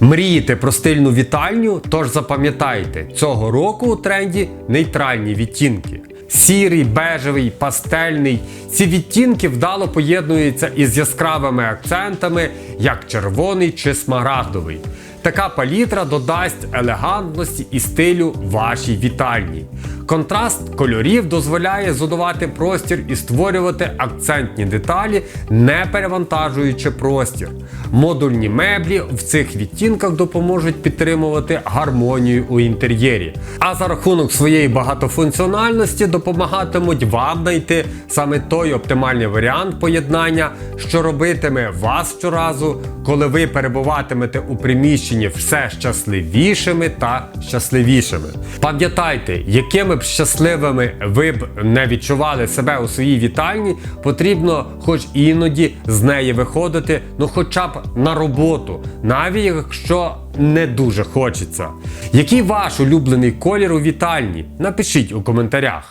Мрієте про стильну вітальню? Тож запам'ятайте, цього року у тренді нейтральні відтінки. Сірий, бежевий, пастельний. Ці відтінки вдало поєднуються із яскравими акцентами, як червоний чи смарагдовий. Така палітра додасть елегантності і стилю вашій вітальні. Контраст кольорів дозволяє зодувати простір і створювати акцентні деталі, не перевантажуючи простір. Модульні меблі в цих відтінках допоможуть підтримувати гармонію у інтер'єрі. А за рахунок своєї багатофункціональності допомагатимуть вам знайти саме той оптимальний варіант поєднання, що робитиме вас щоразу, коли ви перебуватимете у приміщенні все щасливішими та щасливішими. Пам'ятайте, якими б щасливими ви б не відчували себе у своїй вітальні, потрібно, хоч іноді з неї виходити, ну хоча б на роботу, навіть якщо не дуже хочеться. Який ваш улюблений колір у вітальні? Напишіть у коментарях.